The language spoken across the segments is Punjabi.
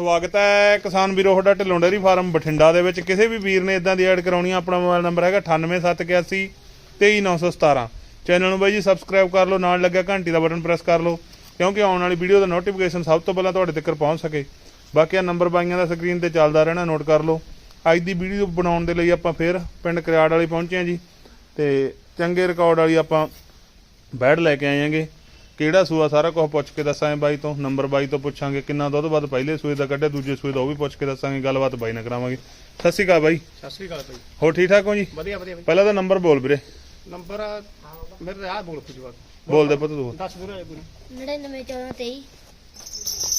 ਸਵਾਗਤ ਹੈ ਕਿਸਾਨ ਵੀਰੋ, ਤੁਹਾਡਾ ਢਿੱਲੋਂ ਡੇਰੀ ਫਾਰਮ ਬਠਿੰਡਾ ਦੇ ਵਿੱਚ। ਕਿਸੇ ਵੀ ਵੀਰ ਨੇ ਇਦਾਂ ਦੀ ਐਡ ਕਰਾਉਣੀ ਆ, ਆਪਣਾ ਮੋਬਾਈਲ ਨੰਬਰ ਹੈਗਾ 98781 23917 ਚੈਨਲ ਨੂੰ ਬਾਈ ਜੀ ਸਬਸਕ੍ਰਾਈਬ ਕਰ ਲਓ, ਨਾਲ ਲੱਗਿਆ ਘੰਟੀ ਦਾ ਬਟਨ ਪ੍ਰੈਸ ਕਰ ਲਓ, ਕਿਉਂਕਿ ਆਉਣ ਵਾਲੀ ਵੀਡੀਓ ਦਾ ਨੋਟੀਫਿਕੇਸ਼ਨ ਸਭ ਤੋਂ ਪਹਿਲਾਂ ਤੁਹਾਡੇ ਤੱਕ ਪਹੁੰਚ ਸਕੇ। ਬਾਕੀ ਆ ਨੰਬਰ ਬਾਈਆਂ ਦਾ ਸਕਰੀਨ ਤੇ ਚੱਲਦਾ ਰਹਿਣਾ ਨੋਟ ਕਰ ਲਓ। ਅੱਜ ਦੀ ਵੀਡੀਓ ਬਣਾਉਣ ਦੇ ਲਈ ਆਪਾਂ ਫੇਰ ਪਿੰਡ ਕਰਿਆੜ ਵਾਲੀ ਪਹੁੰਚੇ ਹਾਂ ਜੀ। ਤੇ ਚੰਗੇ ਰਿਕਾਰਡ ਵਾਲੀ ਆਪਾਂ ਬੈਡ ਲੈ ਕੇ ਆਏ ਆਂਗੇ ਕਿਹੜਾ ਸੂਆ ਸਾਰਾ ਕੁਝ ਪੁੱਛ ਕੇ ਦੱਸਾਂਗੇ ਬਾਈ ਤੋਂ? ਨੰਬਰ ਬਾਈ ਤੋਂ ਪੁੱਛਾਂਗੇ ਕਿੰਨਾ ਦੁੱਧ ਵੱਧ ਪਹਿਲੇ ਸੂਏ ਦਾ ਕੱਢਿਆ ਦੂਜੇ ਸੂਏ ਦਾ ਉਹ ਵੀ ਪੁੱਛ ਕੇ ਦੱਸਾਂਗੇ ਗੱਲਬਾਤ ਬਾਈ ਨਾਲ ਕਰਾਵਾਂਗੇ। ਸਤਿ ਸ਼੍ਰੀ ਅਕਾਲ ਬਾਈ। ਸਤਿ ਸ੍ਰੀ ਅਕਾਲ ਭਾਈ ਹੋ ਠੀਕ ਠਾਕ ਹੋ ਜੀ? ਵਧੀਆ ਵਧੀਆ ਭਾਈ ਪਹਿਲਾਂ ਤਾਂ ਨੰਬਰ ਬੋਲ ਵੀਰੇ। ਨੰਬਰ ਮੇਰੇ ਆ ਬੋਲ ਕੁਝ ਬਾਤ ਬੋਲ ਦੇ ਪੁੱਤ ਤੂੰ। ਦੱਸ ਦੂਰ ਹੈ ਪੂਰੀ। 99 14 23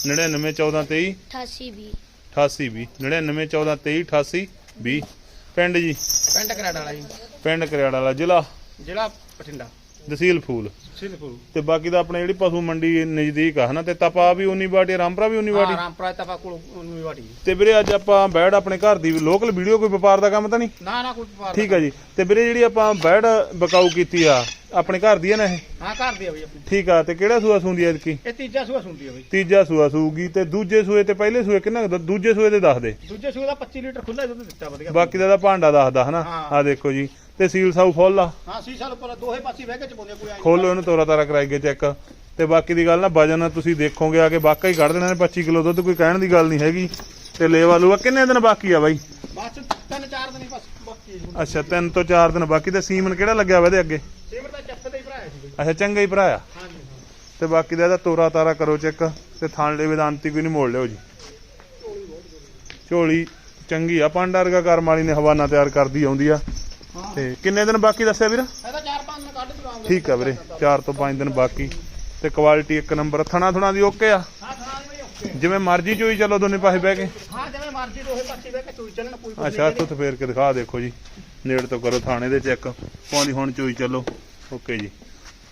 99 14 23 88 20 88 20 99 14 23 88 20 ਪਿੰਡ ਜੀ? ਪਿੰਡ ਕਨਾਡਾ ਵਾਲਾ ਜੀ। ਪਿੰਡ ਕਰਿਆੜ ਵਾਲਾ ਜ਼ਿਲ੍ਹਾ? ਜ਼ਿਲ੍ਹਾ ਬਠਿੰਡਾ। ਤਹਿਸੀਲ ਫੂਲ। ਸਿੱਧਪੁਰ ਤੇ ਬਾਕੀ ਦਾ ਆਪਣੇ ਜਿਹੜੀ ਪਸ਼ੂ ਮੰਡੀ ਨਜ਼ਦੀਕ ਆ ਹਨਾ? ਤੇ ਤਪਾ ਵੀ ਉਨੀ ਬਾਟੀ ਰਾਮਪੁਰਾ ਵੀ ਉਨੀ ਬਾਟੀ ਰਾਮਪੁਰਾ ਤਪਾ ਕੋਲ ਉਨਵੀਂ ਵਾਟੀ। ਤੇ ਵੀਰੇ ਅੱਜ ਆਪਾਂ ਬੈੜ ਆਪਣੇ ਘਰ ਦੀ ਲੋਕਲ ਵੀਡੀਓ ਕੋਈ ਵਪਾਰ ਦਾ ਕੰਮ ਤਾਂ ਨਹੀਂ? ਨਾ ਨਾ ਕੋਈ ਵਪਾਰ ਠੀਕ ਹੈ ਜੀ। ਤੇ ਵੀਰੇ ਜਿਹੜੀ ਆਪਾਂ ਬੈੜ ਬਕਾਊ ਕੀਤੀ ਆ ਆਪਣੇ ਘਰ ਦੀ ਆ ਨਾ ਇਹ? ਹਾਂ ਘਰ ਦੀ ਆ ਬਈ ਆਪਣੀ। ਠੀਕ ਆ ਤੇ ਕਿਹੜਾ ਸੂਆ ਸੂੰਦੀ ਐ ਕੀ ਇਹ ਤੀਜਾ ਸੂਆ ਸੁਣਦੀ ਆ ਬਈ। ਤੀਜਾ ਸੂਆ ਸੂਗੀ ਤੇ ਦੂਜੇ ਸੂਏ ਤੇ ਪਹਿਲੇ ਸੂਏ ਕਿੰਨਾ ਕੁ? ਦੂਜੇ ਸੂਏ ਦੇ ਦੱਸ ਦੇ। ਦੂਜੇ ਸੂਆ ਦਾ 25 ਲੀਟਰ ਖੁੱਲਾ ਦੁੱਧ ਦਿੱਤਾ ਵਧੀਆ। ਬਾਕੀ ਦਾ ਤਾਂ ਭਾਂਡਾ ਦੱਸਦਾ ਹਨਾ? ਹਾਂ। ਆ ਦੇਖੋ ਜੀ। ਤੇ ਸੀਲ ਸਾਊ ਫੁੱਲ ਆ। ਹਾਂ ਸੀ ਸਾਲ ਉੱਪਰ ਦੋਹੇ ਪਾਸੇ ਬਹਿ ਕੇ ਚ ਪਾਉਂਦੇ ਕੋਈ ਆਏਂ ਖੋਲੋ ਇਹਨੂੰ ਤੋਰਾ ਤਾਰਾ ਕਰਾਈ ਗਏ ਚੈੱਕ। ਤੇ ਬਾਕੀ ਦੀ ਗੱਲ ਨਾ ਵਜਨ ਤੁਸੀਂ ਦੇਖੋਗੇ ਆ ਕੇ ਵਾਕਈ ਕੱਢ ਦੇਣਾ ਨੇ 25 ਕਿਲੋ ਦੁੱਧ ਕੋਈ ਕਹਿਣ ਦੀ ਗੱਲ ਨਹੀਂ ਹੈਗੀ। ਤੇ ਲੇਵਾ ਲੂਆ ਕਿੰਨੇ ਦਿਨ ਬਾਕੀ ਆ ਬਾਈ? ਬਸ ਤਿੰਨ ਚਾਰ ਦਿਨ ਹੀ ਬਸ ਬਾਕੀ ਅੱਛਾ ਤਿੰਨ ਤੋਂ ਚਾਰ ਦਿਨ ਬਾਕੀ ਤੇ ਸੀਮਨ ਕਿਹੜਾ ਲੱਗਿਆ ਵਾ ਇਹਦੇ ਅੱਗੇ? ਸੇਵਰ ਦਾ ਚੱਪ ਤੇ ਹੀ ਭਰਾਇਆ ਸੀ ਬਈ। ਅੱਛਾ ਚੰਗਾ ਹੀ ਭਰਾ ਆ ਹਾਂਜੀ ਤੇ ਬਾਕੀ ਦਾ ਇਹਦਾ ਤੋਰਾ ਤਾਰਾ ਕਰੋ ਚੈੱਕ ਤੇ ਥਾਣ ਦੇ ਵਿਦਾਂਤੀ ਕੋਈ ਨਹੀਂ ਮੋੜ ਲਿਓ ਜੀ। ਝੋਲੀ ਚੰਗੀ ਆ ਪਾਂਡਾ ਵਰਗਾ ਕਰਮ ਵਾਲੀ ਨੇ ਹਵਾਨਾ ਤਿਆਰ ਕਰਦੀ ਆਉਂਦੀ ਆ। ਤੇ ਕਿੰਨੇ ਦਿਨ ਬਾਕੀ ਦੱਸਿਆ ਵੀਰ? ਇਹਦਾ ਚਾਰ ਪੰਜ ਦਿਨ ਕੱਢ ਦਵਾਂਗੇ ਠੀਕ ਆ ਵੀਰੇ 4 ਤੋਂ 5 ਦਿਨ ਬਾਕੀ। ਤੇ ਕੁਆਲਿਟੀ ਇੱਕ ਨੰਬਰ ਥਣਾ ਥਣਾ ਦੀ ਓਕੇ ਆ। ਹਾਂ ਜਿਵੇਂ ਮਰਜ਼ੀ ਚੋਈ ਚਲੋ ਦੋਨੇ ਪਾਸੇ ਬਹਿ ਕੇ। ਹਾਂ ਜਿਵੇਂ ਮਰਜ਼ੀ ਦੋਹੇ ਪਾਸੇ ਬਹਿ ਕੇ ਚੋਈ ਚੱਲਣ ਕੋਈ ਕੋਈ ਅੱਛਾ ਹੱਥ ਉੱਤੇ ਫੇਰ ਕੇ ਦਿਖਾ ਦੇਖੋ ਜੀ। ਨੇੜ ਤੋਂ ਕਰੋ ਥਾਣੇ ਦੇ ਚੈੱਕ। ਪਾਉਂਦੀ ਹੁਣ ਚੋਈ ਚੱਲੋ। ਓਕੇ ਜੀ।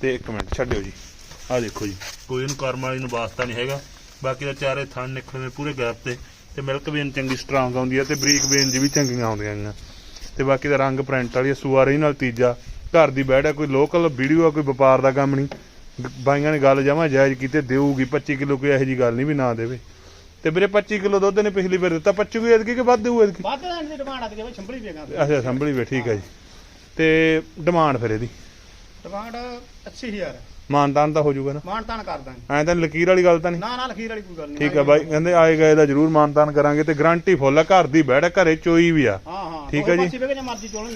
ਤੇ ਇੱਕ ਮਿੰਟ ਛੱਡਿਓ ਜੀ। ਆ ਦੇਖੋ ਜੀ। ਕੋਈ ਇਹਨੂੰ ਕਰਮ ਵਾਲੀ ਨੂੰ ਵਾਸਤਾ ਨਹੀਂ ਹੈਗਾ। ਬਾਕੀ ਦਾ ਚਾਰੇ ਥਣ ਨਿਕਲਵੇਂ ਪੂਰੇ ਗੈਪ ਤੇ। ਤੇ ਮਿਲਕ ਵੇਨ ਚੰਗੀ ਸਟਰੋਂਗ ਆਉਂਦੀ ਆ ਤੇ ਬਰੀਕ ਵੇਨ ਜੀ ਵੀ ਚੰਗੀਆਂ ਆਉਂਦੀਆਂ ਨੇ ਤੇ ਬਾਕੀ ਦਾ ਰੰਗ ਪ੍ਰਿੰਟ ਵਾਲੀ ਸੂਆ ਰਹੀ ਨਾਲ ਤੀਜਾ। ਘਰ ਦੀ ਬੈੜ ਕੋਈ ਲੋਕਲ ਵੀਡੀਓ ਆ ਕੋਈ ਵਪਾਰ ਦਾ ਕੰਮ ਨਹੀਂ। ਬਾਈਆਂ ਨੇ ਗੱਲ ਜਮਾ ਜਾਇਜ਼ ਕੀਤੇ ਦੇਊਗੀ 25 ਕਿਲੋ ਕੋਈ ਇਹੋ ਜੀ ਗੱਲ ਨਹੀਂ ਵੀ ਨਾ ਦੇਵੇ। ਤੇ ਵੀਰੇ 25 ਕਿਲੋ ਦੁੱਧ ਨੇ ਪਿਛਲੀ ਵਾਰ ਦਿੱਤਾ 25 ਵੀ ਐਤਕੀ ਕਿ ਵੱਧ ਦੇਊ ਐਤਕੀ? ਵੱਧ ਲੈਣ ਦੀ ਡਿਮਾਂਡ ਆ ਗਈ ਬਈ ਛੰਭਲੀ ਵੇਗਾ ਅੱਛਾ ਸੰਭਲੀ ਵੇ ਠੀਕ ਹੈ ਜੀ। ਤੇ ਡਿਮਾਂਡ ਫਿਰ ਇਹਦੀ? ਡਿਮਾਂਡ 80000 ਹੈ ਮਾਨਤਾਨ ਤਾਂ ਹੋ ਜਾਊਗਾ ਨਾ। ਮਾਨ ਤਾਨ ਕਰ ਦਾਂਗੇ। ਐਂ ਤਾਂ ਲਕੀਰ ਵਾਲੀ ਗੱਲ ਤਾਂ ਨਹੀਂ। ਨਾ ਨਾ ਲਖੀਰ ਵਾਲੀ ਕੋਈ ਗੱਲ ਨਹੀਂ। ਠੀਕ ਆ ਬਾਈ ਕਹਿੰਦੇ ਆਏ ਗਏ ਦਾ ਜ਼ਰੂਰ ਮਾਨਤਾਨ ਕਰਾਂਗੇ ਤੇ ਗਾਰੰਟੀ ਫੁੱਲ ਆ ਘਰ ਦੀ ਬੈੜ ਘਰੇ ਚੋਈ ਵੀ ਆ। ਹਾਂ ਹਾਂ ਠੀਕ ਆ ਜੀ।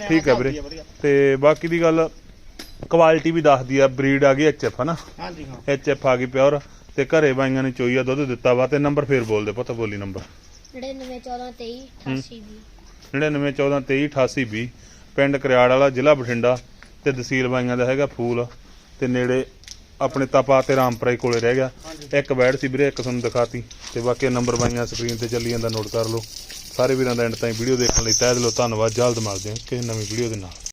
ਠੀਕ ਆ ਵੀਰੇ ਤੇ ਬਾਕੀ ਦੀ ਗੱਲ ਕੁਆਲਿਟੀ ਵੀ ਦੱਸਦੀ ਆ ਬਰੀਡ ਆ ਗਈ ਐਚਐਫ ਹਨਾ? ਹਾਂਜੀ ਹਾਂ। ਐਚਐਫ ਆ ਗਈ ਪਿਓਰ ਤੇ ਘਰੇ ਬਾਈਆਂ ਨੇ ਚੋਈ ਆ ਦੁੱਧ ਦਿੱਤਾ ਵਾ ਤੇ ਨੰਬਰ ਫੇਰ ਬੋਲ ਦੇ ਪੁੱਤ ਬੋਲੀ ਨੰਬਰ 99 14 23 88 20 9914238820 ਪਿੰਡ ਕਰਿਆੜ ਵਾਲਾ ਜ਼ਿਲ੍ਹਾ ਬਠਿੰਡਾ ਤੇ ਤਹਿਸੀਲ ਬਾਈਆਂ ਦਾ ਹੈਗਾ ਫੂਲ ਤੇ ਨੇੜੇ ਆਪਣੇ ਤਪਾ ਤੇ ਰਾਮਪੁਰੇ ਕੋਲੇ ਰਹਿ ਗਿਆ। ਇੱਕ ਬੈਡ ਸੀ ਵੀਰੇ, ਇੱਕ ਤੁਹਾਨੂੰ ਦਿਖਾਤੀ। ਤੇ ਬਾਕੀ ਨੰਬਰ ਬਾਈਆਂ ਸਕਰੀਨ ਤੇ ਚੱਲੀ ਜਾਂਦਾ ਨੋਟ ਕਰ ਲਓ। ਸਾਰੇ ਵੀਰਾਂ ਦਾ ਐਂਡ ਤਾਈਂ ਵੀਡੀਓ ਦੇਖਣ ਲਈ ਤਹਿ ਦਿਲੋਂ ਧੰਨਵਾਦ। ਜਲਦ ਮਿਲਦੇ ਹਾਂ ਕਿਸੇ ਨਵੀਂ ਵੀਡੀਓ ਦੇ ਨਾਲ।